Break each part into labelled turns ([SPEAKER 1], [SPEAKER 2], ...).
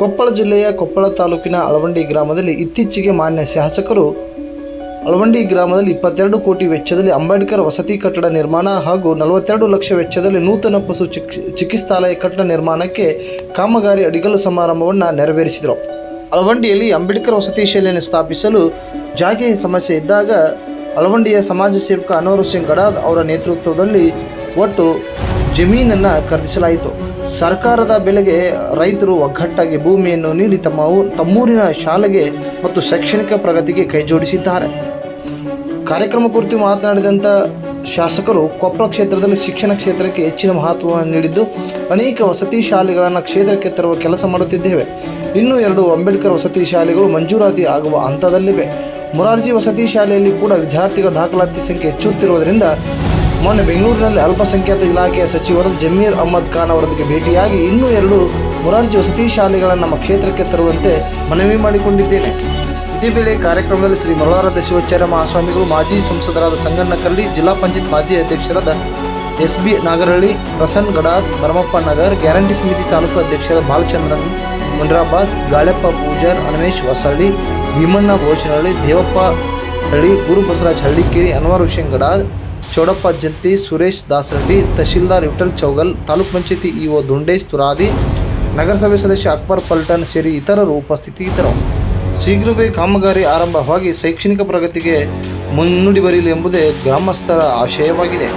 [SPEAKER 1] ಕೊಪ್ಪಳ ಜಿಲ್ಲೆಯ ಕೊಪ್ಪಳ ತಾಲೂಕಿನ ಅಳವಂಡಿ ಗ್ರಾಮದಲ್ಲಿ ಇತ್ತೀಚೆಗೆ ಮಾನ್ಯ ಶಾಸಕರು ಅಳವಂಡಿ ಗ್ರಾಮದಲ್ಲಿ ಇಪ್ಪತ್ತೆರಡು ಕೋಟಿ ವೆಚ್ಚದಲ್ಲಿ ಅಂಬೇಡ್ಕರ್ ವಸತಿ ಕಟ್ಟಡ ನಿರ್ಮಾಣ ಹಾಗೂ ನಲವತ್ತೆರಡು ಲಕ್ಷ ವೆಚ್ಚದಲ್ಲಿ ನೂತನ ಪಶು ಚಿಕ್, ಚಿಕಿತ್ಸಾಲಯ ಕಟ್ಟಡ ನಿರ್ಮಾಣಕ್ಕೆ ಕಾಮಗಾರಿ ಅಡಿಗಲು ಸಮಾರಂಭವನ್ನು ನೆರವೇರಿಸಿದರು. ಅಳವಂಡಿಯಲ್ಲಿ ಅಂಬೇಡ್ಕರ್ ವಸತಿ ಶೈಲಿಯನ್ನು ಸ್ಥಾಪಿಸಲು ಜಾಗೆಯ ಸಮಸ್ಯೆ ಇದ್ದಾಗ ಅಳವಂಡಿಯ ಸಮಾಜ ಸೇವಕ ಅನವರ್ ಸಿಂಗ್ ಗಡಾದ್ ಅವರ ನೇತೃತ್ವದಲ್ಲಿ ಒಟ್ಟು ಜಮೀನನ್ನು ಖರೀದಿಸಲಾಯಿತು. ಸರ್ಕಾರದ ಬೆಲೆಗೆ ರೈತರು ಒಗ್ಗಟ್ಟಾಗಿ ಭೂಮಿಯನ್ನು ನೀಡಿ ತಮ್ಮ ತಮ್ಮೂರಿನ ಶಾಲೆಗೆ ಮತ್ತು ಶೈಕ್ಷಣಿಕ ಪ್ರಗತಿಗೆ ಕೈಜೋಡಿಸಿದ್ದಾರೆ ಕಾರ್ಯಕ್ರಮ ಕುರಿತು ಮಾತನಾಡಿದಂಥ ಶಾಸಕರು ಕೊಪ್ಪಳ ಕ್ಷೇತ್ರದಲ್ಲಿ ಶಿಕ್ಷಣ ಕ್ಷೇತ್ರಕ್ಕೆ ಹೆಚ್ಚಿನ ಮಹತ್ವವನ್ನು ನೀಡಿದ್ದು, ಅನೇಕ ವಸತಿ ಶಾಲೆಗಳನ್ನು ಕ್ಷೇತ್ರಕ್ಕೆ ತರುವ ಕೆಲಸ ಮಾಡುತ್ತಿದ್ದೇವೆ. ಇನ್ನೂ ಎರಡು ಅಂಬೇಡ್ಕರ್ ವಸತಿ ಶಾಲೆಗಳು ಮಂಜೂರಾತಿ ಆಗುವ ಹಂತದಲ್ಲಿವೆ. ಮೊರಾರ್ಜಿ ವಸತಿ ಶಾಲೆಯಲ್ಲಿ ಕೂಡ ವಿದ್ಯಾರ್ಥಿಗಳ ದಾಖಲಾತಿ ಸಂಖ್ಯೆ ಹೆಚ್ಚುತ್ತಿರುವುದರಿಂದ ಮೊನ್ನೆ ಬೆಂಗಳೂರಿನಲ್ಲಿ ಅಲ್ಪಸಂಖ್ಯಾತ ಇಲಾಖೆಯ ಸಚಿವರು ಜಮೀರ್ ಅಹಮದ್ ಖಾನ್ ಅವರೊಂದಿಗೆ ಭೇಟಿಯಾಗಿ ಇನ್ನೂ ಎರಡು ಮೊರಾರ್ಜಿ ವಸತಿ ಶಾಲೆಗಳನ್ನು ನಮ್ಮ ಕ್ಷೇತ್ರಕ್ಕೆ ತರುವಂತೆ ಮನವಿ ಮಾಡಿಕೊಂಡಿದ್ದೇನೆ. ಇದೇ ವೇಳೆ ಕಾರ್ಯಕ್ರಮದಲ್ಲಿ ಶ್ರೀ ಮರುಳಾರಾಧ್ಯ ಶಿವಾಚಾರ್ಯ ಮಹಾಸ್ವಾಮಿಗಳು, ಮಾಜಿ ಸಂಸದರಾದ ಸಂಗಣ್ಣಕಲ್ಲಿ ಜಿಲ್ಲಾ ಪಂಚಾಯತ್ ಮಾಜಿ ಅಧ್ಯಕ್ಷರಾದ S B Nagarahalli, Prasanna Gadad Bharamappa Nagar, guarantee ಸಮಿತಿ ತಾಲೂಕು ಅಧ್ಯಕ್ಷರ ಬಾಲಚಂದ್ರನ್ ಮುಂಡ್ರಾಬಾದ್ ಗಾಳೆಪ್ಪ ಪೂಜಾರ್ ಅನ್ವೇಶ್ ಹೊಸಳ್ಳಿ, ಭೀಮಣ್ಣ ಭೋಜನಹಳ್ಳಿ, ದೇವಪ್ಪ ಹಳ್ಳಿ, ಗುರು ಬಸವರಾಜ್ ಹಳ್ಳಿಕೇರಿ, ಅನ್ವರ್ ಹುಷೇನ್ ಗಡಾದ್ ಚೌಡಪ್ಪ ಜತ್ತಿ ಸುರೇಶ್ ದಾಸರಡ್ಡಿ, ತಹಶೀಲ್ದಾರ್ ವಿಠಲ್ ಚೌಗಲ್, ತಾಲೂಕ್ ಪಂಚಾಯತಿ ಇಒ ದುಂಡೇಶ್ ತುರಾದಿ, ನಗರಸಭೆ ಸದಸ್ಯ ಅಕ್ಬರ್ ಪಲ್ಟನ್ ಸೇರಿ ಇತರರು ಉಪಸ್ಥಿತಿಯಿದ್ದರು. ಶೀಘ್ರವೇ ಕಾಮಗಾರಿ ಆರಂಭವಾಗಿ ಶೈಕ್ಷಣಿಕ ಪ್ರಗತಿಗೆ ಮುನ್ನುಡಿ ಬರಲಿ ಎಂಬುದೇ ಗ್ರಾಮಸ್ಥರ ಆಶಯವಾಗಿದೆ.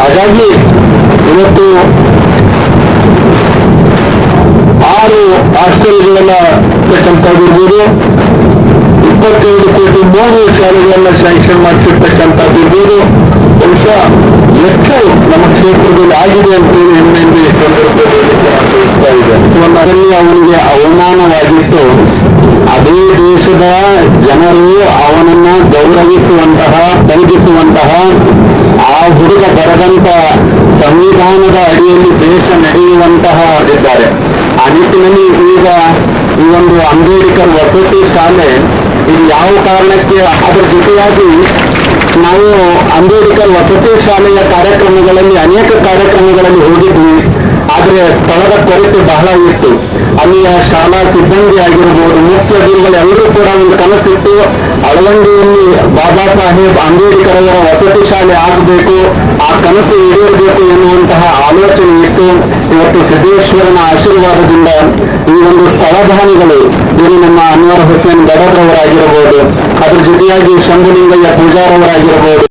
[SPEAKER 2] ಹಾಗಾಗಿ ಇವತ್ತು ಆರು ಹಾಸ್ಟೆಲ್ಗಳನ್ನ ಇಪ್ಪತ್ತೇಳು ಕೋಟಿ ಮೂರು ಶಾಲೆಗಳನ್ನ ಸ್ಯಾಂಕ್ಷನ್ ಮಾಡಿಸಿರ್ತಕ್ಕಂಥದ್ದು ಬಹುಶಃ ಹೆಚ್ಚು ನಮ್ಮ ಕ್ಷೇತ್ರದಲ್ಲಿ ಆಗಿದೆ ಅಂತೇಳಿ ಹೆಮ್ಮೆಯಿಂದ ಸೊ ಅದರಲ್ಲಿ ಅವನಿಗೆ ಅವಮಾನವಾಗಿತ್ತು. ಅದೇ ದೇಶದ ಜನರು ಅವನನ್ನ ಗೌರವಿಸುವಂತಹ, ಪೂಜಿಸುವಂತಹ ಆ ಹುಡುಗ ಬರೆದಂತ ಸಂವಿಧಾನದ ಅಡಿಯಲ್ಲಿ ದೇಶ ನಡೆಯುವಂತಹ ಇದ್ದಾರೆ ಆ ನಿಟ್ಟಿನಲ್ಲಿ ಈಗ ಈ ಒಂದು ಅಂಬೇಡ್ಕರ್ ವಸತಿ ಶಾಲೆ ಇದು ಯಾವ ಕಾರಣಕ್ಕೆ ಅದರ ಜೊತೆಯಾಗಿ ನಾವು ಅಂಬೇಡ್ಕರ್ ವಸತಿ ಶಾಲೆಯ ಕಾರ್ಯಕ್ರಮಗಳಲ್ಲಿ, ಅನೇಕ ಕಾರ್ಯಕ್ರಮಗಳಲ್ಲಿ ಹೋಗಿದ್ವಿ. ಆದರೆ ಸ್ಥಳದ ಕೊರತೆ ಬಹಳ ಇತ್ತು. ಅಲ್ಲಿಯ ಶಾಲಾ ಸಿಬ್ಬಂದಿ ಆಗಿರ್ಬೋದು ಎಲ್ಲರೂ ಕೂಡ ಒಂದು ಕನಸಿತ್ತು ಅಳವಂಡಿಯಲ್ಲಿ ಬಾಬಾ ಸಾಹೇಬ್ ಅಂಬೇಡ್ಕರ್ ಅವರ ವಸತಿ ಶಾಲೆ ಆಗಬೇಕು, ಆ ಕನಸು ಈಡೇರಬೇಕು ಎನ್ನುವಂತಹ ಆಲೋಚನೆ ಇತ್ತು. ಇವತ್ತು ಸಿದ್ದೇಶ್ವರನ ಆಶೀರ್ವಾದದಿಂದ ಈ ಒಂದು ಸ್ಥಳಧಾನಿಗಳು ಏನು ನಮ್ಮ ಅನ್ವರ್ ಹುಸೇನ್ ಗಡದ್ರವರಾಗಿರಬಹುದು ಅದ್ರ ಜೊತೆಯಾಗಿ ಶಂಭುಲಿಂಗಯ್ಯ ಪೂಜಾರವರಾಗಿರಬಹುದು